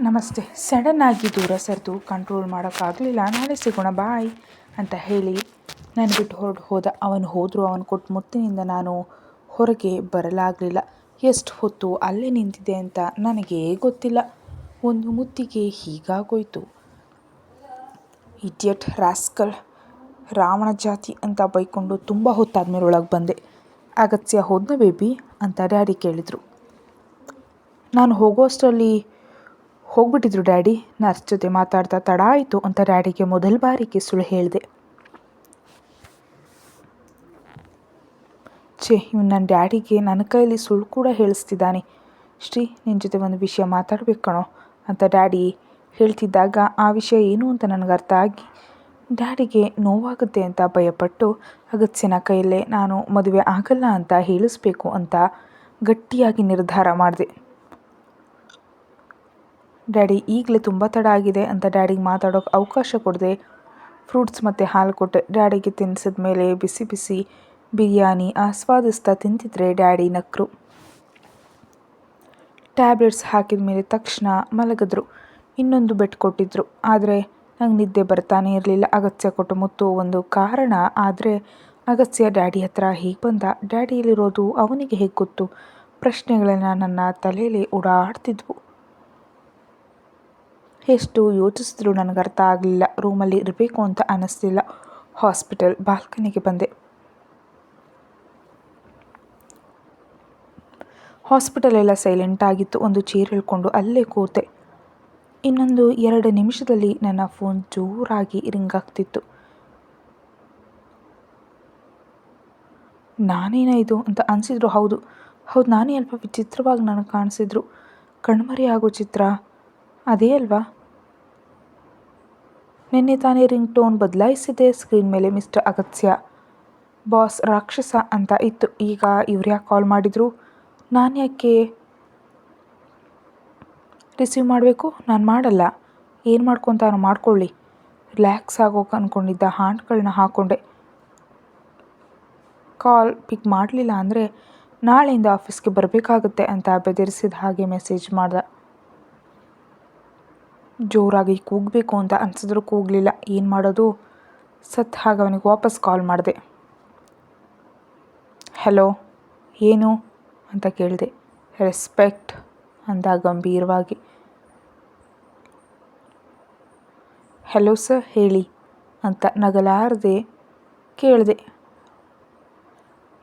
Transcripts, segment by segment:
ನಮಸ್ತೆ. ಸಡನ್ನಾಗಿ ದೂರ ಸರಿದು ಕಂಟ್ರೋಲ್ ಮಾಡೋಕ್ಕಾಗಲಿಲ್ಲ. ನಾಳೆ ಸಿಗೋಣ ಬಾಯ್ ಅಂತ ಹೇಳಿ ನಾನು ಬಿಟ್ಟು ಹೊರಟು ಹೋದ. ಅವನು ಹೋದರೂ, ಅವನು ಕೊಟ್ಟು ಮುತ್ತಿನಿಂದ ನಾನು ಹೊರಗೆ ಬರಲಾಗಲಿಲ್ಲ. ಎಷ್ಟು ಹೊತ್ತು ಅಲ್ಲೇ ನಿಂತಿದೆ ಅಂತ ನನಗೇ ಗೊತ್ತಿಲ್ಲ. ಒಂದು ಮುತ್ತಿಗೆ ಹೀಗಾಗೋಯ್ತು. ಇಡಿಯಟ್ ರಾಸ್ಕಲ್ ರಾವಣ ಜಾತಿ ಅಂತ ಬೈಕೊಂಡು ತುಂಬ ಹೊತ್ತಾದ್ಮೇಲೆ ಒಳಗೆ ಬಂದೆ. ಅಗತ್ಯ ಹೋದ್ನ ಬೇಬಿ ಅಂತ ಡ್ಯಾಡಿ ಕೇಳಿದರು. ನಾನು ಹೋಗೋಷ್ಟರಲ್ಲಿ ಹೋಗ್ಬಿಟ್ಟಿದ್ರು ಡ್ಯಾಡಿ. ನರ್ಸ್ ಜೊತೆ ಮಾತಾಡ್ತಾ ತಡ ಆಯಿತು ಅಂತ ಡ್ಯಾಡಿಗೆ ಮೊದಲ ಬಾರಿಗೆ ಸುಳ್ಳು ಹೇಳಿದೆ. ಛೇ, ಇವ್ನು ನನ್ನ ಡ್ಯಾಡಿಗೆ ನನ್ನ ಕೈಯಲ್ಲಿ ಸುಳ್ಳು ಕೂಡ ಹೇಳಿಸ್ತಿದ್ದಾನೆ. ಶ್ರೀ ನಿನ್ನ ಜೊತೆ ಒಂದು ವಿಷಯ ಮಾತಾಡ್ಬೇಕು ಕಣೋ ಅಂತ ಡ್ಯಾಡಿ ಹೇಳ್ತಿದ್ದಾಗ ಆ ವಿಷಯ ಏನು ಅಂತ ನನಗೆ ಅರ್ಥ ಆಗಿ ಡ್ಯಾಡಿಗೆ ನೋವಾಗುತ್ತೆ ಅಂತ ಭಯಪಟ್ಟು ಅಗತ್ಯನ ಕೈಯಲ್ಲೇ ನಾನು ಮದುವೆ ಆಗಲ್ಲ ಅಂತ ಹೇಳಿಸ್ಬೇಕು ಅಂತ ಗಟ್ಟಿಯಾಗಿ ನಿರ್ಧಾರ ಮಾಡಿದೆ. ಡ್ಯಾಡಿ, ಈಗಲೇ ತುಂಬ ತಡ ಆಗಿದೆ ಅಂತ ಡ್ಯಾಡಿಗೆ ಮಾತಾಡೋಕ್ಕೆ ಅವಕಾಶ ಕೊಡದೆ. ಫ್ರೂಟ್ಸ್ ಮತ್ತು ಹಾಲು ಕೊಟ್ಟೆ ಡ್ಯಾಡಿಗೆ ತಿನ್ನಿಸಿದ ಮೇಲೆ ಬಿಸಿ ಬಿಸಿ ಬಿರಿಯಾನಿ ಆಸ್ವಾದಿಸ್ತಾ ತಿಂತಿದ್ರೆ ಡ್ಯಾಡಿ ನಕ್ಕರು ಟ್ಯಾಬ್ಲೆಟ್ಸ್ ಹಾಕಿದ ಮೇಲೆ ತಕ್ಷಣ ಮಲಗಿದ್ರು. ಇನ್ನೊಂದು ಬೆಟ್ ಕೊಟ್ಟಿದ್ರು. ಆದರೆ ನಂಗೆ ನಿದ್ದೆ ಬರ್ತಾನೆ ಇರಲಿಲ್ಲ. ಅಗತ್ಯ ಕೊಟ್ಟು ಮುತ್ತು ಒಂದು ಕಾರಣ. ಆದರೆ ಅಗತ್ಯ ಡ್ಯಾಡಿ ಹತ್ರ ಹೀಗೆ ಬಂದ. ಡ್ಯಾಡಿಯಲ್ಲಿರೋದು ಅವನಿಗೆ ಹೇಗೆ ಗೊತ್ತು? ಪ್ರಶ್ನೆಗಳನ್ನ ನನ್ನ ತಲೆಯಲ್ಲಿ ಓಡಾಡ್ತಿದ್ವು. ಎಷ್ಟು ಯೋಚಿಸಿದ್ರು ನನಗೆ ಅರ್ಥ ಆಗಲಿಲ್ಲ. ರೂಮಲ್ಲಿ ಇರಬೇಕು ಅಂತ ಅನ್ನಿಸ್ಲಿಲ್ಲ ಹಾಸ್ಪಿಟಲ್ ಬಾಲ್ಕನಿಗೆ ಬಂದೆ. ಹಾಸ್ಪಿಟಲ್ ಎಲ್ಲ ಸೈಲೆಂಟ್ ಆಗಿತ್ತು. ಒಂದು ಚೇರ್ ಹೇಳ್ಕೊಂಡು ಅಲ್ಲೇ ಕೂತೆ. ಇನ್ನೊಂದು ಎರಡು ನಿಮಿಷದಲ್ಲಿ ನನ್ನ ಫೋನ್ ಜೋರಾಗಿ ರಿಂಗ್ ಆಗ್ತಿತ್ತು. ನಾನೇನ ಇದು ಅಂತ ಅನಿಸಿದ್ರು. ಹೌದು ಹೌದು, ನಾನೇ ಅಲ್ಪ ವಿಚಿತ್ರವಾಗಿ ನನಗೆ ಕಾಣಿಸಿದ್ರು. ಕಣ್ಮರಿ ಆಗೋ ಚಿತ್ರ, ಅದೇ ಅಲ್ವಾ? ನಿನ್ನೆ ತಾನೇ ರಿಂಗ್ ಟೋನ್ ಬದಲಾಯಿಸಿದೆ. ಸ್ಕ್ರೀನ್ ಮೇಲೆ ಮಿಸ್ಟರ್ ಅಗತ್ಯ. ಬಾಸ್ ರಾಕ್ಷಸ ಅಂತ ಇತ್ತು. ಈಗ ಇವ್ರು ಯಾಕೆ ಕಾಲ್ ಮಾಡಿದರು? ನಾನು ಯಾಕೆ ರಿಸೀವ್ ಮಾಡಬೇಕು? ನಾನು ಮಾಡಲ್ಲ. ಏನು ಮಾಡ್ಕೊತಾನೋ ಮಾಡ್ಕೊಳ್ಳಿ. ರಿಲ್ಯಾಕ್ಸ್ ಆಗೋಕೆ ಅಂದ್ಕೊಂಡಿದ್ದ ಹಾಂಟ್ಗಳನ್ನ ಹಾಕ್ಕೊಂಡೆ ಕಾಲ್ ಪಿಕ್ ಮಾಡಲಿಲ್ಲ ಅಂದರೆ ನಾಳೆಯಿಂದ ಆಫೀಸ್ಗೆ ಬರಬೇಕಾಗುತ್ತೆ ಅಂತ ಬೆದರಿಸಿದ ಹಾಗೆ ಮೆಸೇಜ್ ಮಾಡ್ದೆ. ಜೋರಾಗಿ ಕೂಗಬೇಕು ಅಂತ ಅನ್ಸಿದ್ರು ಕೂಗಲಿಲ್ಲ. ಏನು ಮಾಡೋದು? ಸತ್ ಹಾಗೆ ಅವನಿಗೆ ವಾಪಸ್ ಕಾಲ್ ಮಾಡಿದೆ. ಹಲೋ ಏನು? ಅಂತ ಕೇಳಿದೆ. ರೆಸ್ಪೆಕ್ಟ್ ಅಂದ ಗಂಭೀರವಾಗಿ. ಹಲೋ ಸರ್ ಹೇಳಿ, ಅಂತ ನಗಲಾರದೆ ಕೇಳಿದೆ.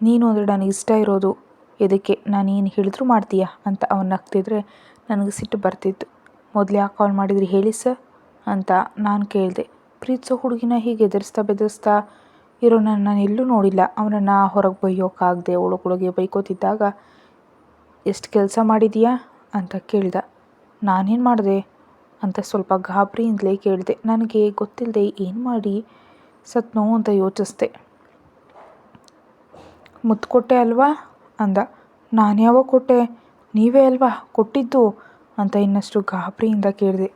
ನೀನು ಅಂದರೆ ನನಗೆ ಇಷ್ಟ ಇರೋದು ಇದಕ್ಕೆ ನಾನು ಏನು ಹೇಳಿದ್ರು ಮಾಡ್ತೀಯಾ? ಅಂತ ಅವನು ನಗ್ತಿದ್ರೆ ನನಗೆ ಸಿಟ್ಟು ಬರ್ತಿತ್ತು. ಮೊದಲು ಯಾಕೆ ಕಾಲ್ ಮಾಡಿದ್ರಿ, ಹೇಳಿ ಸರ್ ಅಂತ ನಾನು ಕೇಳಿದೆ. ಪ್ರೀತಿಸೋ ಹುಡುಗಿನ ಹೀಗೆ ಎದುರಿಸ್ತಾ ಬೆದರಿಸ್ತಾ ಇರೋ ನಾನು ಎಲ್ಲೂ ನೋಡಿಲ್ಲ. ಅವನನ್ನು ಹೊರಗೆ ಬೈಯೋಕ್ಕಾಗದೆ ಒಳಗೊಳಗೆ ಬೈಕೋತಿದ್ದಾಗ ಎಷ್ಟು ಕೆಲಸ ಮಾಡಿದೀಯಾ ಅಂತ ಕೇಳ್ದ. ನಾನೇನು ಮಾಡಿದೆ ಅಂತ ಸ್ವಲ್ಪ ಗಾಬರಿಯಿಂದಲೇ ಕೇಳಿದೆ. ನನಗೆ ಗೊತ್ತಿಲ್ಲದೆ ಏನು ಮಾಡಿ ಸತ್ನೋ ಅಂತ ಯೋಚಿಸ್ದೆ. ಮುತ್ತು ಕೊಟ್ಟೆ ಅಲ್ವಾ ಅಂದ. ನಾನು ಯಾವಾಗ ಕೊಟ್ಟೆ? ನೀವೇ ಅಲ್ವಾ ಕೊಟ್ಟಿದ್ದು? ಅಂತ ಇನ್ನಷ್ಟು ಗಾಬರಿಯಿಂದ ಕೇಳಿದೆ.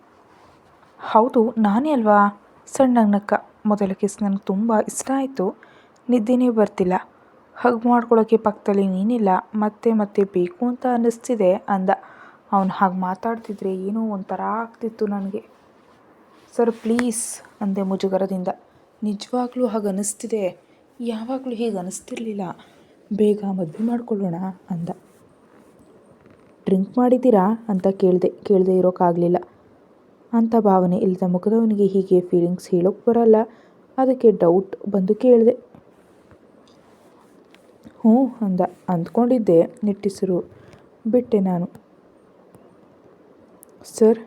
ಹೌದು, ನಾನೇ ಅಲ್ವಾ? ಸಣ್ಣಗೆ ಮೊದಲ ಕಿಸ್ ನನಗೆ ತುಂಬ ಇಷ್ಟ ಆಯಿತು. ನಿದ್ದೆನೇ ಬರ್ತಿಲ್ಲ. ಹಗ್ ಮಾಡ್ಕೊಳ್ಳೋಕ್ಕೆ ಪಕ್ಕದಲ್ಲಿ ನೀನಿಲ್ಲ, ಮತ್ತೆ ಮತ್ತೆ ಬೇಕು ಅಂತ ಅನ್ನಿಸ್ತಿದೆ ಅಂದ. ಅವನು ಹಾಗೆ ಮಾತಾಡ್ತಿದ್ರೆ ಏನೋ ಒಂಥರ ಆಗ್ತಿತ್ತು ನನಗೆ. ಸರ್, ಪ್ಲೀಸ್, ಅಂದೆ ಮುಜುಗರದಿಂದ. ನಿಜವಾಗ್ಲೂ ಹಾಗೆ ಅನ್ನಿಸ್ತಿದೆ. ಯಾವಾಗಲೂ ಹೀಗೆ ಅನ್ನಿಸ್ತಿರ್ಲಿಲ್ಲ. ಬೇಗ ಮದುವೆ ಮಾಡ್ಕೊಳ್ಳೋಣ, ಅಂದ. ಡ್ರಿಂಕ್ ಮಾಡಿದ್ದೀರಾ ಅಂತ ಕೇಳಿದೆ, ಕೇಳದೆ ಇರೋಕ್ಕಾಗಲಿಲ್ಲ ಅಂಥ ಭಾವನೆ ಇಲ್ಲದ ಮುಖದವನಿಗೆ ಹೀಗೆ ಫೀಲಿಂಗ್ಸ್ ಹೇಳೋಕ್ಕೆ ಬರಲ್ಲ. ಅದಕ್ಕೆ ಡೌಟ್ ಬಂದು ಕೇಳಿದೆ. ಹ್ಞೂ ಅಂದ, ಅಂದ್ಕೊಂಡಿದ್ದೆ ನಿಟ್ಟಿಸಿರು. ಬಿಟ್ಟೆ ನಾನು. ಸರ್,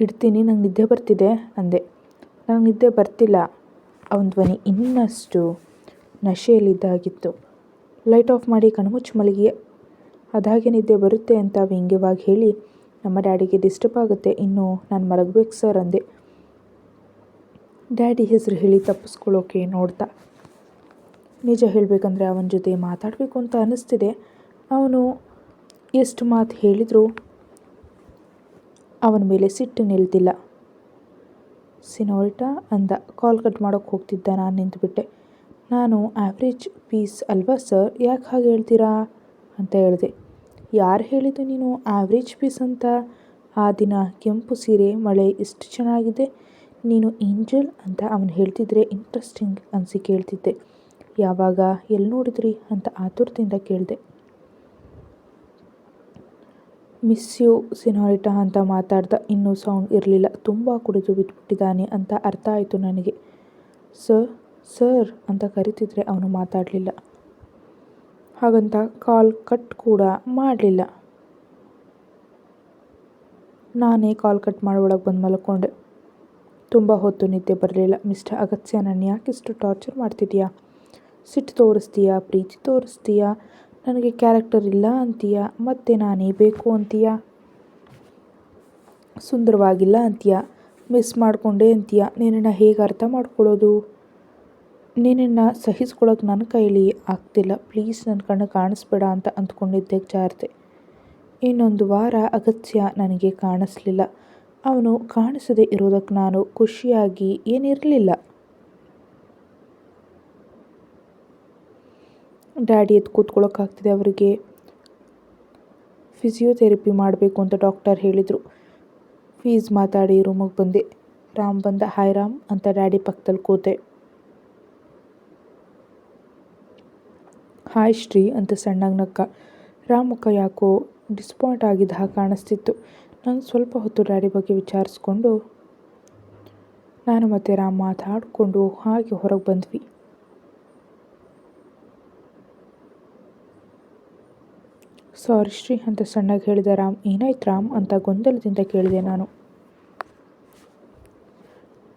ಇಡ್ತೀನಿ, ನಂಗೆ ನಿದ್ದೆ ಬರ್ತಿದೆ ಅಂದೆ. ನಂಗೆ ನಿದ್ದೆ ಬರ್ತಿಲ್ಲ. ಅವನ ಧ್ವನಿ ಇನ್ನಷ್ಟು ನಶೆಯಲ್ಲಿದ್ದಾಗಿತ್ತು. ಲೈಟ್ ಆಫ್ ಮಾಡಿ ಕಣ್ಮುಚ್ಚು ಮಲಗಿ ಅದಾಗೆ ನಿದ್ದೆ ಬರುತ್ತೆ ಅಂತ ವ್ಯಂಗ್ಯವಾಗಿ ಹೇಳಿ, ನಮ್ಮ ಡ್ಯಾಡಿಗೆ ಡಿಸ್ಟರ್ಬ್ ಆಗುತ್ತೆ, ಇನ್ನು ನಾನು ಮಲಗಬೇಕು ಸರ್ ಅಂದೆ. ಡ್ಯಾಡಿ ಹೆಸರು ಹೇಳಿ ತಪ್ಪಿಸ್ಕೊಳ್ಳೋಕೆ ನೋಡ್ತಾ, ನಿಜ ಹೇಳಬೇಕಂದ್ರೆ ಅವನ ಜೊತೆ ಮಾತಾಡಬೇಕು ಅಂತ ಅನ್ನಿಸ್ತಿದೆ. ಅವನು ಎಷ್ಟು ಮಾತು ಹೇಳಿದರೂ ಅವನ ಮೇಲೆ ಸಿಟ್ಟು ನಿಲ್ತಿಲ್ಲ. ಸಿನೋರಿಟಾ ಅಂದ, ಕಾಲ್ ಕಟ್ ಮಾಡೋಕ್ಕೆ ಹೋಗ್ತಿದ್ದ ನಾನು ನಿಂತುಬಿಟ್ಟೆ. ನಾನು ಆವ್ರೇಜ್ ಪೀಸ್ ಅಲ್ವಾ ಸರ್ ಯಾಕೆ ಹಾಗೆ ಹೇಳ್ತೀರಾ? ಅಂತ ಹೇಳಿದೆ. ಯಾರು ಹೇಳಿದ್ದು ನೀನು ಆವ್ರೇಜ್ ಪೀಸ್ ಅಂತ? ಆ ದಿನ ಕೆಂಪು ಸೀರೆ, ಮಳೆ ಎಷ್ಟು ಚೆನ್ನಾಗಿದೆ. ನೀನು ಏಂಜಲ್ ಅಂತ ಅವನು ಹೇಳ್ತಿದ್ರೆ ಇಂಟ್ರೆಸ್ಟಿಂಗ್ ಅನಿಸಿ ಕೇಳ್ತಿದ್ದೆ. ಯಾವಾಗ ಎಲ್ಲಿ ನೋಡಿದ್ರಿ ಅಂತ ಆತುರದಿಂದ ಕೇಳಿದೆ. ಮಿಸ್ ಯು ಸಿನಾರಿಟಾ ಅಂತ ಮಾತಾಡ್ದ. ಇನ್ನೂ ಸೌಂಡ್ ಇರಲಿಲ್ಲ. ತುಂಬ ಕುಡಿದು ಬಿಟ್ಬಿಟ್ಟಿದ್ದಾನೆ ಅಂತ ಅರ್ಥ ಆಯಿತು ನನಗೆ. ಸರ್ ಸರ್ ಅಂತ ಕರಿತಿದ್ರೆ ಅವನು ಮಾತಾಡಲಿಲ್ಲ. ಹಾಗಂತ ಕಾಲ್ ಕಟ್ ಕೂಡ ಮಾಡಲಿಲ್ಲ. ನಾನೇ ಕಾಲ್ ಕಟ್ ಒಳಗೆ ಬಂದು ಮಲ್ಕೊಂಡೆ. ತುಂಬ ಹೊತ್ತು ನಿದ್ದೆ ಬರಲಿಲ್ಲ. ಮಿಸ್ಟರ್ ಅಗತ್ಯ ಯಾಕೆ ಇಷ್ಟು ಟಾರ್ಚರ್ ಮಾಡ್ತಿದ್ಯಾ? ಸಿಟ್ಟು ತೋರಿಸ್ತೀಯಾ, ಪ್ರೀತಿ ತೋರಿಸ್ತೀಯಾ? ನನಗೆ ಕ್ಯಾರೆಕ್ಟರ್ ಇಲ್ಲ ಅಂತೀಯ? ಮತ್ತೆ ನಾನೇ ಬೇಕು ಅಂತೀಯ? ಸುಂದರವಾಗಿಲ್ಲ ಅಂತೀಯ? ಮಿಸ್ ಮಾಡಿಕೊಂಡೆ ಅಂತೀಯ? ನಿನ್ನನ್ನು ಹೇಗೆ ಅರ್ಥ ಮಾಡ್ಕೊಳ್ಳೋದು? ನಿನ್ನನ್ನು ಸಹಿಸ್ಕೊಳ್ಳೋಕೆ ನನ್ನ ಕೈಲಿ ಆಗ್ತಿಲ್ಲ. ಪ್ಲೀಸ್ ನನ್ನ ಕಣ್ಣು ಕಾಣಿಸ್ಬೇಡ ಅಂತ ಅಂದ್ಕೊಂಡಿದ್ದೆ ಜಾರದೆ ಇನ್ನೊಂದು ವಾರ ಅಗತ್ಯ ನನಗೆ ಕಾಣಿಸ್ಲಿಲ್ಲ. ಅವನು ಕಾಣಿಸದೆ ಇರೋದಕ್ಕೆ ನಾನು ಖುಷಿಯಾಗಿ ಏನಿರಲಿಲ್ಲ. ಡ್ಯಾಡಿ ಎದ್ದು ಕೂತ್ಕೊಳ್ಳೋಕ್ಕಾಗ್ತಿದೆ ಅವರಿಗೆ. ಫಿಸಿಯೋಥೆರಪಿ ಮಾಡಬೇಕು ಅಂತ ಡಾಕ್ಟರ್ ಹೇಳಿದರು. ಫೀಸ್ ಮಾತಾಡಿ ರೂಮಿಗೆ ಬಂದೆ. ರಾಮ್ ಬಂದ, ಹಾಯ್ ರಾಮ್ ಅಂತ ಡ್ಯಾಡಿ ಪಕ್ಕದಲ್ಲಿ ಕೂತೆ. ಹಾಯ್ ಶ್ರೀ ಅಂತ ಸಣ್ಣಗೆ ನಕ್ಕ. ರಾಮುಖ ಯಾಕೋ ಡಿಸ್ಪಾಯಿಂಟ್ ಆಗಿದ್ದ ಹಾಗೆ ಕಾಣಿಸ್ತಿತ್ತು. ನಾನು ಸ್ವಲ್ಪ ಹೊತ್ತು ಡ್ಯಾಡಿ ಬಗ್ಗೆ ವಿಚಾರಿಸ್ಕೊಂಡು ನಾನು ಮತ್ತು ರಾಮ್ ಮಾತಾಡಿಕೊಂಡು ಹಾಗೆ ಹೊರಗೆ ಬಂದ್ವಿ. ಸಾರಿ ಶ್ರೀ ಅಂತ ಸಣ್ಣಗೆ ಹೇಳಿದ ರಾಮ್, ಏನಾಯ್ತು ರಾಮ್? ಅಂತ ಗೊಂದಲದಿಂದ ಕೇಳಿದೆ ನಾನು.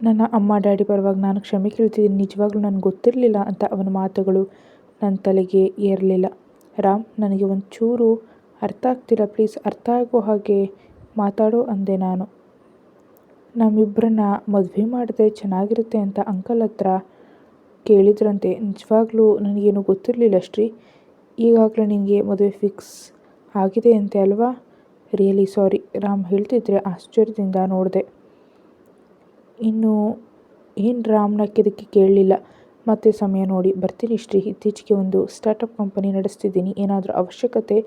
ನನ್ನ ಅಮ್ಮ, ಡ್ಯಾಡಿ ಪರವಾಗಿ ನಾನು ಕ್ಷಮೆ ಕೇಳ್ತಿದ್ದೀನಿ, ನಿಜವಾಗ್ಲೂ ನನಗೆ ಗೊತ್ತಿರಲಿಲ್ಲ ಅಂತ ಅವನ ಮಾತುಗಳು ನನ್ನ ತಲೆಗೆ ಏರಲಿಲ್ಲ. ರಾಮ್, ನನಗೆ ಒಂಚೂರು ಅರ್ಥ ಆಗ್ತಿಲ್ಲ. ಪ್ಲೀಸ್, ಅರ್ಥ ಆಗೋ ಹಾಗೆ ಮಾತಾಡೋ ಅಂದೆ ನಾನು. ನಮ್ಮಿಬ್ಬರನ್ನ ಮದುವೆ ಮಾಡಿದ್ರೆ ಚೆನ್ನಾಗಿರುತ್ತೆ ಅಂತ ಅಂಕಲ್ ಹತ್ರ ಕೇಳಿದ್ರಂತೆ. ನಿಜವಾಗ್ಲೂ ನನಗೇನು ಗೊತ್ತಿರಲಿಲ್ಲ ಶ್ರೀ. ಈಗಾಗಲೇ ನಿನಗೆ ಮದುವೆ ಫಿಕ್ಸ್ ಆಗಿದೆ ಅಂತೆ ಅಲ್ವಾ? Really sorry. ರಾಮ್ ಹೇಳ್ತಿದ್ರೆ ಆಶ್ಚರ್ಯದಿಂದ ನೋಡಿದೆ. ಇನ್ನು ಏನು ರಾಮ್ನ ಕೆದಕಿ ಕೇಳಲಿಲ್ಲ? ಮತ್ತೆ ಸಮಯ ನೋಡಿ. ಬರ್ತೀನಿ ಶ್ರೀ. ಇತ್ತೀಚೆಗೆ ಒಂದು ಸ್ಟಾರ್ಟಪ್ ಕಂಪನಿ ನಡೆಸ್ತಿದ್ದೀನಿ. ಏನಾದರೂ ಅವಶ್ಯಕತೆ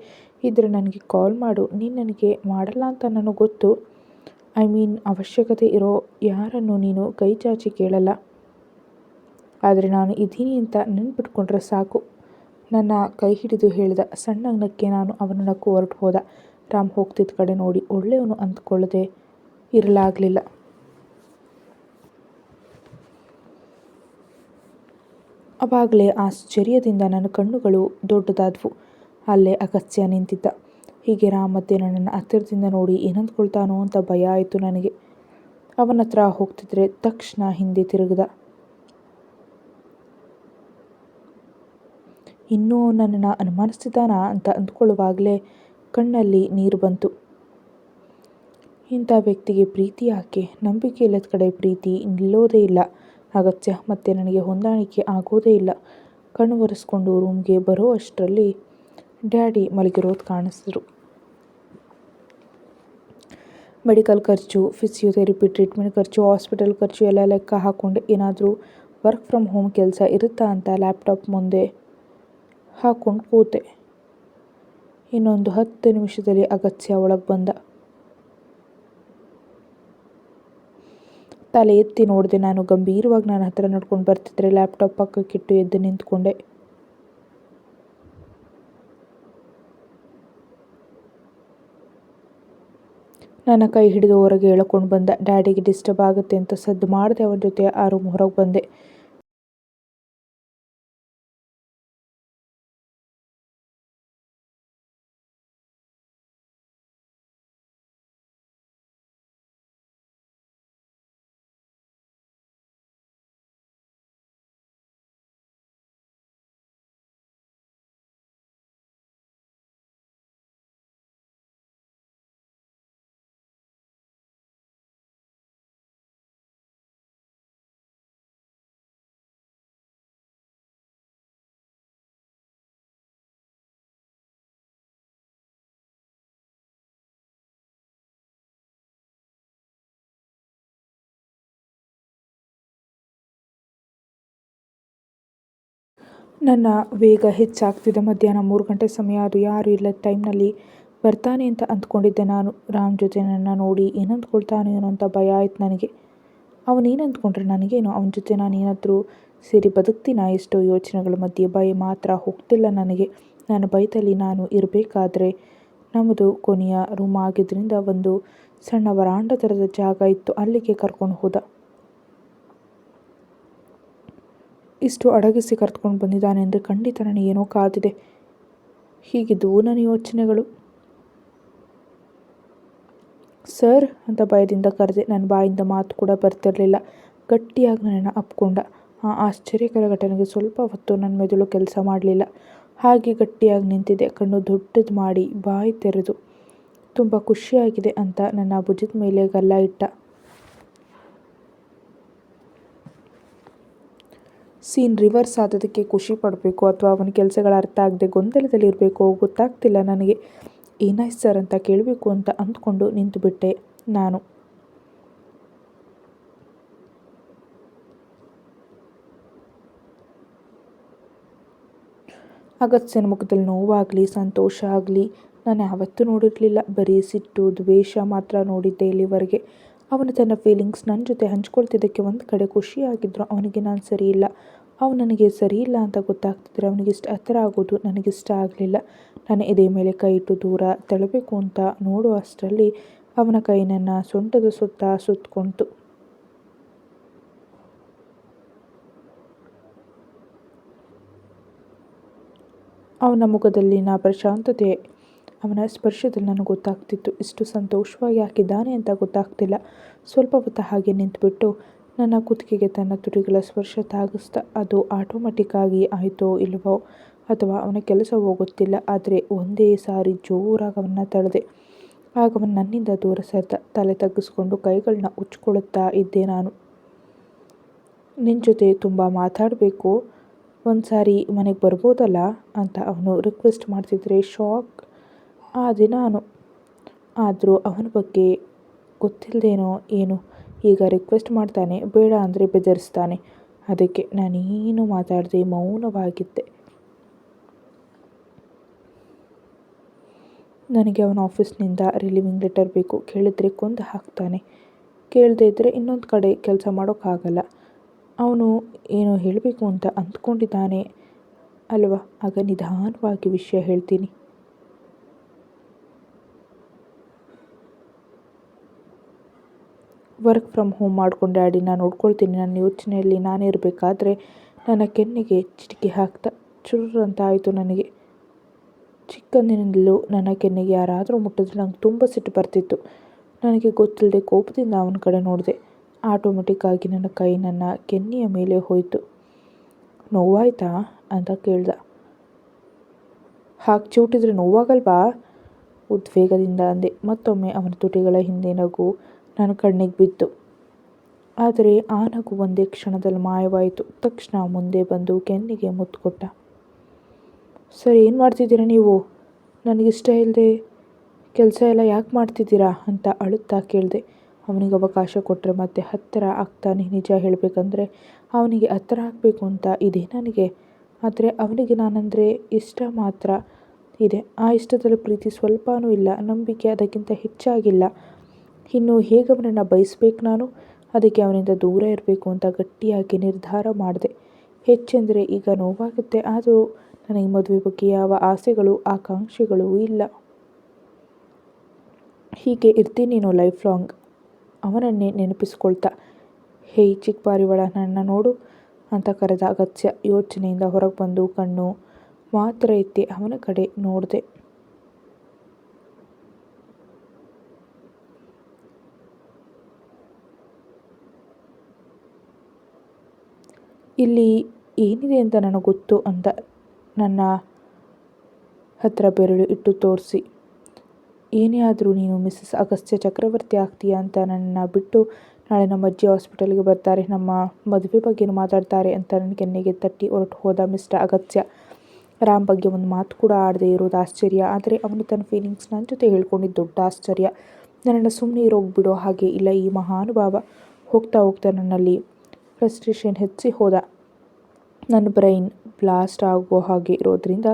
ಇದ್ದರೆ ನನಗೆ ಕಾಲ್ ಮಾಡು. ನೀನು ನನಗೆ ಮಾಡಲ್ಲ ಅಂತ ನನಗೆ ಗೊತ್ತು. ಐ ಮೀನ್ ಅವಶ್ಯಕತೆ ಇರೋ ಯಾರನ್ನು ನೀನು ಕೈ ಚಾಚಿ ಕೇಳಲ್ಲ. ಆದರೆ ನಾನು ಇದ್ದೀನಿ ಅಂತ ನೆನ್ಪಿಟ್ಕೊಂಡ್ರೆ ಸಾಕು. ನನ್ನ ಕೈ ಹಿಡಿದು ಹೇಳಿದ ಸಣ್ಣ ನಕ್ಕೆ ನಾನು ಅವನ ನಕ್ಕು ಹೊರಟು ಹೋದ. ರಾಮ್ ಹೋಗ್ತಿದ್ದ ಕಡೆ ನೋಡಿ. ಒಳ್ಳೆಯವನು ಅಂದ್ಕೊಳ್ಳದೆ ಇರಲಾಗಲಿಲ್ಲ. ಅವಾಗಲೇ ಆಶ್ಚರ್ಯದಿಂದ ನನ್ನ ಕಣ್ಣುಗಳು ದೊಡ್ಡದಾದವು. ಅಲ್ಲೇ ಅಗಸ್ತ್ಯ ನಿಂತಿದ್ದ. ಹೀಗೆ ರಾಮ್ ಮತ್ತೆ ನನ್ನನ್ನು ಹತ್ತಿರದಿಂದ ನೋಡಿ ಏನಂದ್ಕೊಳ್ತಾನೋ ಅಂತ ಭಯ ಆಯಿತು ನನಗೆ. ಅವನ ಹತ್ರ ಹೋಗ್ತಿದ್ರೆ ತಕ್ಷಣ ಹಿಂದೆ ತಿರುಗಿದ. ಇನ್ನೂ ನನ್ನನ್ನು ಅನುಮಾನಿಸ್ತಿದ್ದಾನಾ ಅಂತ ಅಂದ್ಕೊಳ್ಳುವಾಗಲೇ ಕಣ್ಣಲ್ಲಿ ನೀರು ಬಂತು. ಇಂಥ ವ್ಯಕ್ತಿಗೆ ಪ್ರೀತಿ ಯಾಕೆ? ನಂಬಿಕೆ ಇಲ್ಲದ ಕಡೆ ಪ್ರೀತಿ ನಿಲ್ಲೋದೇ ಇಲ್ಲ. ಅಗತ್ಯ. ಮತ್ತು ನನಗೆ ಹೊಂದಾಣಿಕೆ ಆಗೋದೇ ಇಲ್ಲ. ಕಣ್ಣು ಒರೆಸ್ಕೊಂಡು ರೂಮ್ಗೆ ಬರೋ ಅಷ್ಟರಲ್ಲಿ ಡ್ಯಾಡಿ ಮಲಗಿರೋದು ಕಾಣಿಸಿದ್ರು. ಮೆಡಿಕಲ್ ಖರ್ಚು, ಫಿಸಿಯೋಥೆರಪಿ ಟ್ರೀಟ್ಮೆಂಟ್ ಖರ್ಚು, ಹಾಸ್ಪಿಟಲ್ ಖರ್ಚು ಎಲ್ಲ ಲೆಕ್ಕ ಹಾಕ್ಕೊಂಡು ಏನಾದರೂ ವರ್ಕ್ ಫ್ರಮ್ ಹೋಮ್ ಕೆಲಸ ಇರುತ್ತಾ ಅಂತ ಲ್ಯಾಪ್ಟಾಪ್ ಮುಂದೆ ಹಾಕ್ಕೊಂಡು ಕೂತೆ. ಇನ್ನೊಂದು ಹತ್ತು ನಿಮಿಷದಲ್ಲಿ ಅಗತ್ಯ ಒಳಗೆ ಬಂದ. ತಲೆ ಎತ್ತಿ ನೋಡಿದೆ ನಾನು. ಗಂಭೀರವಾಗಿ ನನ್ನ ಹತ್ರ ನಡ್ಕೊಂಡು ಬರ್ತಿದ್ರೆ ಲ್ಯಾಪ್ಟಾಪ್ ಪಕ್ಕಕ್ಕಿಟ್ಟು ಎದ್ದು ನಿಂತ್ಕೊಂಡೆ. ನನ್ನ ಕೈ ಹಿಡಿದು ಹೊರಗೆ ಎಳ್ಕೊಂಡು ಬಂದ. ಡ್ಯಾಡಿಗೆ ಡಿಸ್ಟರ್ಬ್ ಆಗುತ್ತೆ ಅಂತ ಸದ್ದು ಮಾಡಿದೆ ಅವನ ಜೊತೆ. ಆ ರೂಮ್ ಹೊರಗೆ ಬಂದೆ. ನನ್ನ ವೇಗ ಹೆಚ್ಚಾಗ್ತಿದೆ. ಮಧ್ಯಾಹ್ನ ಮೂರು ಗಂಟೆ ಸಮಯ, ಅದು ಯಾರೂ ಇಲ್ಲದ ಟೈಮ್ನಲ್ಲಿ ಬರ್ತಾನೆ ಅಂತ ಅಂದ್ಕೊಂಡಿದ್ದೆ ನಾನು. ರಾಮ್ ಜೊತೆ ನನ್ನ ನೋಡಿ ಏನಂದ್ಕೊಳ್ತಾನೆ ಏನೋ ಅಂತ ಭಯ ಆಯ್ತು ನನಗೆ. ಅವನೇನು ಅಂದ್ಕೊಂಡ್ರೆ ನನಗೇನು? ಅವನ ಜೊತೆ ನಾನು ಏನಾದರೂ ಸೇರಿ ಬದುಕ್ತೀನ ಎಷ್ಟೋ ಯೋಚನೆಗಳ ಮಧ್ಯೆ. ಭಯ ಮಾತ್ರ ಹೋಗ್ತಿಲ್ಲ ನನಗೆ. ನನ್ನ ಭಯದಲ್ಲಿ ನಾನು ಇರಬೇಕಾದ್ರೆ ನಮ್ಮದು ಕೊನೆಯ ರೂಮ್ ಆಗಿದ್ದರಿಂದ ಒಂದು ಸಣ್ಣ ವರಾಂಡ ಥರದ ಜಾಗ ಇತ್ತು. ಅಲ್ಲಿಗೆ ಕರ್ಕೊಂಡು ಹೋದ. ಇಷ್ಟು ಅಡಗಿಸಿ ಕರ್ತ್ಕೊಂಡು ಬಂದಿದ್ದಾನೆ ಅಂದರೆ ಖಂಡಿತ ಏನೋ ಕಾದಿದೆ. ಹೀಗಿದ್ದವು ನನ್ನ ಯೋಚನೆಗಳು. ಸರ್ ಅಂತ ಭಯದಿಂದ ಕರೆದೆ. ನನ್ನ ಬಾಯಿಂದ ಮಾತು ಕೂಡ ಬರ್ತಿರಲಿಲ್ಲ. ಗಟ್ಟಿಯಾಗಿ ನನ್ನನ್ನು ಅಪ್ಕೊಂಡ. ಆ ಆಶ್ಚರ್ಯಕರ ಘಟನೆಗೆ ಸ್ವಲ್ಪ ಹೊತ್ತು ನನ್ನ ಮೆದುಳು ಕೆಲಸ ಮಾಡಲಿಲ್ಲ. ಹಾಗೆ ಗಟ್ಟಿಯಾಗಿ ನಿಂತಿದೆ. ಕಣ್ಣು ದೊಡ್ಡದು ಮಾಡಿ ಬಾಯಿ ತೆರೆದು. ತುಂಬ ಖುಷಿಯಾಗಿದೆ ಅಂತ ನನ್ನ ಭುಜದ ಮೇಲೆ ಗಲ್ಲ ಇಟ್ಟ. ಸೀನ್ ರಿವರ್ಸ್ ಆದೋದಕ್ಕೆ ಖುಷಿ ಪಡಬೇಕು ಅಥವಾ ಅವನ ಕೆಲಸಗಳ ಅರ್ಥ ಆಗದೆ ಗೊಂದಲದಲ್ಲಿರಬೇಕು ಗೊತ್ತಾಗ್ತಿಲ್ಲ ನನಗೆ. ಏನಾಯ್ತು ಸರ್ ಅಂತ ಕೇಳಬೇಕು ಅಂತ ಅಂದ್ಕೊಂಡು ನಿಂತುಬಿಟ್ಟೆ ನಾನು. ಅಗತ್ಯನ ಮುಖದಲ್ಲಿ ನೋವಾಗಲಿ, ಸಂತೋಷ ಆಗಲಿ, ನಾನು ಯಾವತ್ತೂ ನೋಡಿರಲಿಲ್ಲ. ಬರೀ ಸಿಟ್ಟು, ದ್ವೇಷ ಮಾತ್ರ ನೋಡಿದ್ದೆ ಇಲ್ಲಿವರೆಗೆ. ಅವನು ತನ್ನ ಫೀಲಿಂಗ್ಸ್ ನನ್ನ ಜೊತೆ ಹಂಚ್ಕೊಳ್ತಿದ್ದಕ್ಕೆ ಒಂದು ಕಡೆ ಖುಷಿಯಾಗಿದ್ದರು ಅವನಿಗೆ ನಾನು ಸರಿ ಇಲ್ಲ. ಅವನು ನನಗೆ ಸರಿ ಇಲ್ಲ ಅಂತ ಗೊತ್ತಾಗ್ತಿದ್ರೆ ಅವನಿಗೆ ಇಷ್ಟ ಹತ್ತಿರ ಆಗೋದು ನನಗಿಷ್ಟ ಆಗಲಿಲ್ಲ. ನಾನು ಎದೆ ಮೇಲೆ ಕೈ ಇಟ್ಟು ದೂರ ತಳಬೇಕು ಅಂತ ನೋಡುವ ಅಷ್ಟರಲ್ಲಿ ಅವನ ಕೈ ನನ್ನ ಸೊಂಟದ ಸುತ್ತ ಸುತ್ತಕೊಂತು ಅವನ ಮುಖದಲ್ಲಿನ ಪ್ರಶಾಂತತೆ ಅವನ ಸ್ಪರ್ಶದಲ್ಲಿ ನನಗೆ ಗೊತ್ತಾಗ್ತಿತ್ತು. ಇಷ್ಟು ಸಂತೋಷವಾಗಿ ಹಾಕಿದ್ದಾನೆ ಅಂತ ಗೊತ್ತಾಗ್ತಿಲ್ಲ. ಸ್ವಲ್ಪ ಹೊತ್ತು ಹಾಗೆ ನಿಂತುಬಿಟ್ಟು ನನ್ನ ಕುತ್ತಿಗೆಗೆ ತನ್ನ ತುಟಿಗಳ ಸ್ಪರ್ಶ ತಾಗಿಸ್ತಾ, ಅದು ಆಟೋಮೆಟಿಕ್ಕಾಗಿ ಆಯಿತೋ ಇಲ್ಲವೋ ಅಥವಾ ಅವನ ಕೆಲಸ ಹೋಗುತ್ತಿಲ್ಲ, ಆದರೆ ಒಂದೇ ಸಾರಿ ಜೋರಾಗಿ ಅವನ್ನ ತಡೆದೆ ಆಗ ಅವನು ನನ್ನಿಂದ ದೂರ ಸರಿದ. ತಲೆ ತಗ್ಗಿಸ್ಕೊಂಡು ಕೈಗಳನ್ನ ಉಚ್ಚಿಕೊಳ್ಳುತ್ತಾ ಇದ್ದೆ ನಾನು. ನಿನ್ನ ಜೊತೆ ತುಂಬ ಮಾತಾಡಬೇಕು. ಒಂದು ಸಾರಿ ಮನೆಗೆ ಬರ್ಬೋದಲ್ಲ? ಅಂತ ಅವನು ರಿಕ್ವೆಸ್ಟ್ ಮಾಡ್ತಿದ್ರೆ ಶಾಕ್ ಆದೆ ದಿನಾನು ಆದರೂ ಅವನ ಬಗ್ಗೆ ಗೊತ್ತಿಲ್ಲದೇನೋ ಏನು. ಈಗ ರಿಕ್ವೆಸ್ಟ್ ಮಾಡ್ತಾನೆ, ಬೇಡ ಅಂದರೆ ಬೆದರಿಸ್ತಾನೆ. ಅದಕ್ಕೆ ನಾನೇನು ಮಾತಾಡದೆ ಮೌನವಾಗಿದ್ದೆ. ನನಗೆ ಅವನ ಆಫೀಸ್ನಿಂದ ರಿಲೀವಿಂಗ್ ಲೆಟರ್ ಬೇಕು ಕೇಳಿದ್ರೆ ಕೊಂದು ಹಾಕ್ತಾನೆ. ಕೇಳದೇ ಇದ್ದರೆ ಇನ್ನೊಂದು ಕಡೆ ಕೆಲಸ ಮಾಡೋಕ್ಕಾಗಲ್ಲ. ಅವನು ಏನೋ ಹೇಳಬೇಕು ಅಂತ ಅಂದ್ಕೊಂಡಿದ್ದಾನೆ. ಅಲ್ವಾ? ಆಗ ನಿಧಾನವಾಗಿ ವಿಷಯ ಹೇಳ್ತೀನಿ. ವರ್ಕ್ ಫ್ರಮ್ ಹೋಮ್ ಮಾಡ್ಕೊಂಡು ಡ್ಯಾಡಿನ ನೋಡ್ಕೊಳ್ತೀನಿ. ನನ್ನ ಯೋಚನೆಯಲ್ಲಿ ನಾನೇ ಇರಬೇಕಾದ್ರೆ ನನ್ನ ಕೆನ್ನಿಗೆ ಚಿಟಿಕೆ ಹಾಕ್ತಾ ಚುರ್ ಅಂತ ಆಯಿತು ನನಗೆ. ಚಿಕ್ಕಂದಿನಿಂದಲೂ ನನ್ನ ಕೆನ್ನೆಗೆ ಯಾರಾದರೂ ಮುಟ್ಟಿದ್ರೆ ನಂಗೆ ತುಂಬ ಸಿಟ್ಟು ಬರ್ತಿತ್ತು. ನನಗೆ ಗೊತ್ತಿಲ್ಲದೆ ಕೋಪದಿಂದ ಅವನ ಕಡೆ ನೋಡಿದೆ. ಆಟೋಮೆಟಿಕ್ಕಾಗಿ ನನ್ನ ಕೈ ನನ್ನ ಕೆನ್ನೆಯ ಮೇಲೆ ಹೋಯಿತು. ನೋವಾಯ್ತಾ ಅಂತ ಕೇಳ್ದ. ಹಾಗೆ ಚೂಟಿದ್ರೆ ನೋವಾಗಲ್ವಾ? ಉದ್ವೇಗದಿಂದ ಅಂದೆ. ಮತ್ತೊಮ್ಮೆ ಅವನ ತುಟಿಗಳ ಹಿಂದೆ ನಗು ನನ್ನ ಕಣ್ಣಿಗೆ ಬಿತ್ತು ಆದರೆ ಆ ನಗು ಒಂದೇ ಕ್ಷಣದಲ್ಲಿ ಮಾಯವಾಯಿತು. ತಕ್ಷಣ ಮುಂದೆ ಬಂದು ಕೆನ್ನಿಗೆ ಮುತ್ತು ಕೊಟ್ಟ ಸರ್, ಏನು ಮಾಡ್ತಿದ್ದೀರಾ ನೀವು? ನನಗಿಷ್ಟ ಇಲ್ಲದೆ ಕೆಲಸ ಎಲ್ಲ ಯಾಕೆ ಮಾಡ್ತಿದ್ದೀರಾ ಅಂತ ಅಳುತ್ತಾ ಕೇಳಿದೆ. ಅವನಿಗೆ ಅವಕಾಶ ಕೊಟ್ಟರೆ ಮತ್ತೆ ಹತ್ತಿರ ಆಗ್ತಾನೆ ನಿಜ ಹೇಳಬೇಕಂದ್ರೆ ಅವನಿಗೆ ಹತ್ತಿರ ಆಗಬೇಕು ಅಂತ ಇದೆ ನನಗೆ. ಆದರೆ ಅವನಿಗೆ ನಾನಂದರೆ ಇಷ್ಟ ಮಾತ್ರ ಇದೆ. ಆ ಇಷ್ಟದಲ್ಲಿ ಪ್ರೀತಿ ಸ್ವಲ್ಪನೂ ಇಲ್ಲ. ನಂಬಿಕೆ ಅದಕ್ಕಿಂತ ಹೆಚ್ಚಾಗಿಲ್ಲ. ಇನ್ನು ಹೇಗೆ ಅವನನ್ನು ಬಯಸ್ಬೇಕು ನಾನು? ಅದಕ್ಕೆ ಅವನಿಂದ ದೂರ ಇರಬೇಕು ಅಂತ ಗಟ್ಟಿಯಾಗಿ ನಿರ್ಧಾರ ಮಾಡಿದೆ. ಹೆಚ್ಚೆಂದರೆ ಈಗ ನೋವಾಗುತ್ತೆ, ಆದರೂ ನನಗೆ ಮದುವೆ ಬಗ್ಗೆ ಯಾವ ಆಸೆಗಳು, ಆಕಾಂಕ್ಷೆಗಳು ಇಲ್ಲ. ಹೀಗೆ ಇರ್ತೀನಿ ನೀನು ಲೈಫ್ ಲಾಂಗ್. ಅವನನ್ನೇ ನೆನಪಿಸ್ಕೊಳ್ತಾ ಹೇಯ್ ಚಿಕ್ಕ ಪಾರಿವಾಳ ನನ್ನ ನೋಡು ಅಂತ ಕರೆದ ಅಗತ್ಯ ಯೋಚನೆಯಿಂದ ಹೊರಗೆ ಬಂದು ಕಣ್ಣು ಮಾತ್ರ ಎತ್ತಿ ಅವನ ಕಡೆ ನೋಡಿದೆ. ಇಲ್ಲಿ ಏನಿದೆ ಅಂತ ನನಗೆ ಗೊತ್ತು ಅಂತ ನನ್ನ ಹತ್ತಿರ ಬೆರಳು ಇಟ್ಟು ತೋರಿಸಿ. ಏನೇ ಆದರೂ ನೀನು ಮಿಸ್ಸಸ್ ಅಗಸ್ತ್ಯ ಚಕ್ರವರ್ತಿ ಆಗ್ತೀಯ ಅಂತ ನನ್ನ ಬಿಟ್ಟು ನಾಳೆ ನಮ್ಮ ಅಜ್ಜಿ ಹಾಸ್ಪಿಟಲ್ಗೆ ಬರ್ತಾರೆ, ನಮ್ಮ ಮದುವೆ ಬಗ್ಗೆನೂ ಮಾತಾಡ್ತಾರೆ ಅಂತ ನನ್ನ ಕೆನ್ನೆಗೆ ತಟ್ಟಿ ಹೊರಟು ಹೋದ ಮಿಸ್ಟರ್ ಅಗತ್ಯ ರಾಮ್ ಬಗ್ಗೆ ಒಂದು ಮಾತು ಕೂಡ ಆಡದೆ ಇರೋದು ಆಶ್ಚರ್ಯ. ಆದರೆ ಅವನು ತನ್ನ ಫೀಲಿಂಗ್ಸ್ ನನ್ನ ಜೊತೆ ಹೇಳ್ಕೊಂಡಿದ್ದು ದೊಡ್ಡ ಆಶ್ಚರ್ಯ. ನನ್ನನ್ನು ಸುಮ್ಮನೆ ಇರೋಗ್ಬಿಡೋ ಹಾಗೆ ಇಲ್ಲ ಈ ಮಹಾನುಭಾವ. ಹೋಗ್ತಾ ಹೋಗ್ತಾ ನನ್ನಲ್ಲಿ ಫ್ರಸ್ಟ್ರೇಷನ್ ಹೆಚ್ಚಿ ಹೋದ. ನನ್ನ ಬ್ರೈನ್ ಬ್ಲಾಸ್ಟ್ ಆಗೋ ಹಾಗೆ ಇರೋದ್ರಿಂದ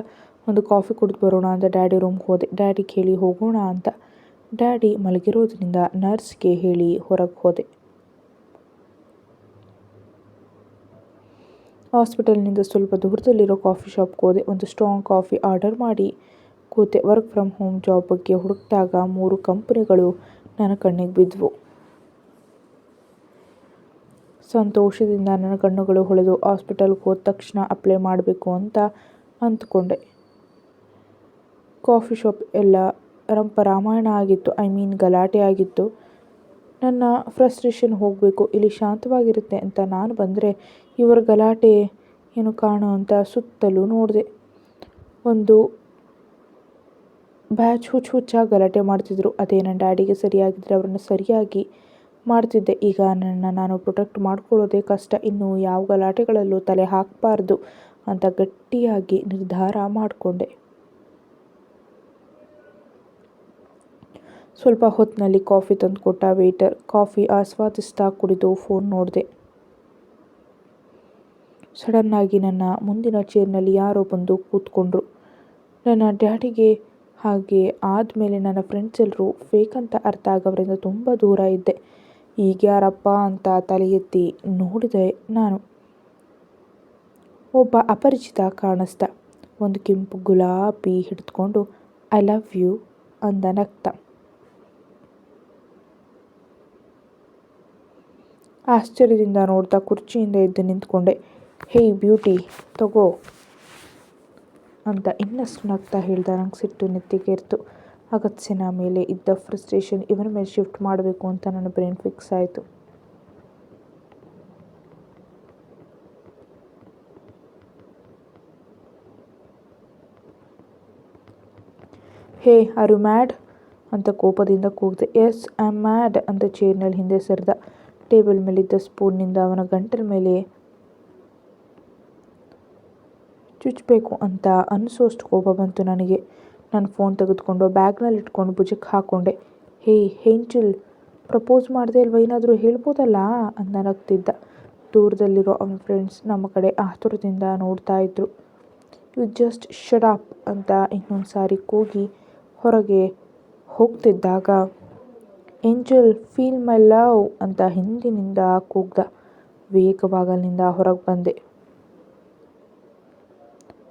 ಒಂದು ಕಾಫಿ ಕುಡಿದು ಬರೋಣ ಅಂತ ಡ್ಯಾಡಿ ರೂಮ್ಗೆ ಹೋದೆ. ಡ್ಯಾಡಿ ಕೇಳಿ ಹೋಗೋಣ ಅಂತ ಡ್ಯಾಡಿ ಮಲಗಿರೋದ್ರಿಂದ ನರ್ಸ್ಗೆ ಹೇಳಿ ಹೊರಗೆ ಹೋದೆ. ಹಾಸ್ಪಿಟಲ್ನಿಂದ ಸ್ವಲ್ಪ ದೂರದಲ್ಲಿರೋ ಕಾಫಿ ಶಾಪ್ಗೆ ಹೋದೆ. ಒಂದು ಸ್ಟ್ರಾಂಗ್ ಕಾಫಿ ಆರ್ಡರ್ ಮಾಡಿ ಕೂತೆ. ವರ್ಕ್ ಫ್ರಮ್ ಹೋಮ್ ಜಾಬ್ ಬಗ್ಗೆ ಹುಡುಕಿದಾಗ ಮೂರು ಕಂಪ್ನಿಗಳು ನನ್ನ ಕಣ್ಣಿಗೆ ಬಿದ್ದವು ಸಂತೋಷದಿಂದ ನನ್ನ ಕಣ್ಣುಗಳು ಹೊಳೆದು ಹಾಸ್ಪಿಟಲ್ಗೆ ಹೋದ ತಕ್ಷಣ ಅಪ್ಲೈ ಮಾಡಬೇಕು ಅಂತ ಅಂದ್ಕೊಂಡೆ. ಕಾಫಿ ಶಾಪ್ ಎಲ್ಲ ರಂಪ ರಾಮಾಯಣ ಆಗಿತ್ತು, ಐ ಮೀನ್ ಗಲಾಟೆ ಆಗಿತ್ತು. ನನ್ನ ಫ್ರಸ್ಟ್ರೇಷನ್ ಹೋಗಬೇಕು, ಇಲ್ಲಿ ಶಾಂತವಾಗಿರುತ್ತೆ ಅಂತ ನಾನು ಬಂದರೆ ಇವರ ಗಲಾಟೆ ಏನು ಕಾಣೋ ಅಂತ ಸುತ್ತಲೂ ನೋಡಿದೆ. ಒಂದು ಬ್ಯಾಚ್ ಹುಚ್ಚು ಹುಚ್ಚಾಗಿ ಗಲಾಟೆ ಮಾಡ್ತಿದ್ರು, ಅದೇ ನನ್ನ ಡ್ಯಾಡಿಗೆ ಸರಿಯಾಗಿದ್ದರೆ ಅವ್ರನ್ನ ಸರಿಯಾಗಿ ಮಾಡ್ತಿದ್ದೆ. ಈಗ ನನ್ನ ನಾನು ಪ್ರೊಟೆಕ್ಟ್ ಮಾಡ್ಕೊಳ್ಳೋದೇ ಕಷ್ಟ. ಇನ್ನು ಯಾವ ಗಲಾಟೆಗಳಲ್ಲೂ ತಲೆ ಹಾಕಬಾರ್ದು ಅಂತ ಗಟ್ಟಿಯಾಗಿ ನಿರ್ಧಾರ ಮಾಡಿಕೊಂಡೆ. ಸ್ವಲ್ಪ ಹೊತ್ತಿನಲ್ಲಿ ಕಾಫಿ ತಂದುಕೊಟ್ಟ ವೇಟರ್ ಕಾಫಿ ಆಸ್ವಾದಿಸ್ತಾ ಕುಡಿದು ಫೋನ್ ನೋಡಿದೆ. ಸಡನ್ನಾಗಿ ನನ್ನ ಮುಂದಿನ ಚೇರ್ನಲ್ಲಿ ಯಾರೋ ಬಂದು ಕೂತ್ಕೊಂಡ್ರು. ನನ್ನ ಡ್ಯಾಡಿಗೆ ಹಾಗೆ ಆದಮೇಲೆ ನನ್ನ ಫ್ರೆಂಡ್ಸ್ ಎಲ್ಲರೂ ಫೇಕ್ ಅಂತ ಅರ್ಥ ಆಗೋವರಿಂದ ತುಂಬ ದೂರ ಇದ್ದೆ. ಈಗ ಯಾರಪ್ಪ ಅಂತ ತಲೆ ಎತ್ತಿ ನೋಡಿದೆ ನಾನು. ಒಬ್ಬ ಅಪರಿಚಿತ ಕಾಣಿಸ್ದ ಒಂದು ಕೆಂಪು ಗುಲಾಬಿ ಹಿಡಿದುಕೊಂಡು ಐ ಲವ್ ಯು ಅಂದ ನಗ್ತ. ಆಶ್ಚರ್ಯದಿಂದ ನೋಡ್ತಾ ಕುರ್ಚಿಯಿಂದ ಎದ್ದು ನಿಂತ್ಕೊಂಡೆ. ಹೇಯ್ ಬ್ಯೂಟಿ, ತಗೋ ಅಂತ ಇನ್ನಷ್ಟು ನಗ್ತಾ ಹೇಳ್ದ ನಂಗೆ ಸಿಟ್ಟು ನೆತ್ತಿಗೇರ್ತು. ಅಗತ್ಯನ ಮೇಲೆ ಇದ್ದ ಫ್ರಸ್ಟ್ರೇಷನ್ ಇವನ ಮೇಲೆ ಶಿಫ್ಟ್ ಮಾಡಬೇಕು ಅಂತ ನನ್ನ ಬ್ರೈನ್ ಫಿಕ್ಸ್ ಆಯಿತು. Hey, are mad? ಅಂತ ಕೋಪದಿಂದ ಕೂಗಿದೆ. ಎಸ್, ಐ ಆಮ್ ಮ್ಯಾಡ್, ಅಂತ ಚೇರ್ನಲ್ಲಿ ಹಿಂದೆ ಸರಿದ. ಟೇಬಲ್ ಮೇಲಿದ್ದ ಸ್ಪೂನ್ನಿಂದ ಅವನ ಗಂಟಲ ಮೇಲೆ ಚುಚ್ಚಬೇಕು ಅಂತ ಅನಿಸೋಷ್ಟು ಕೋಪ ಬಂತು ನನಗೆ. ನನ್ನ ಫೋನ್ ತೆಗೆದುಕೊಂಡು ಬ್ಯಾಗ್ನಲ್ಲಿ ಇಟ್ಕೊಂಡು ಭುಜಕ್ಕೆ ಹಾಕ್ಕೊಂಡೆ ಹೇ ಹೆಂಚಲ್ ಪ್ರಪೋಸ್ ಮಾಡಿದೆ ಅಲ್ವ ಏನಾದರೂ ಹೇಳ್ಬೋದಲ್ಲ? ಅಂತ ನಗ್ತಿದ್ದ ದೂರದಲ್ಲಿರೋ ಅವನ ಫ್ರೆಂಡ್ಸ್ ನಮ್ಮ ಕಡೆ ಆತುರದಿಂದ ನೋಡ್ತಾ ಇದ್ದರು ಯು ಜಸ್ಟ್ ಶಡ್ ಅಪ್ ಅಂತ ಇನ್ನೊಂದು ಸಾರಿ ಕೂಗಿ ಹೊರಗೆ ಹೋಗ್ತಿದ್ದಾಗ, ಏಂಜಲ್ ಫೀಲ್ ಮೈ ಲವ್ ಅಂತ ಹಿಂದಿನಿಂದ ಕೂಗ್ದ. ವೇಗವಾಗಲಿನಿಂದ ಹೊರಗೆ ಬಂದೆ.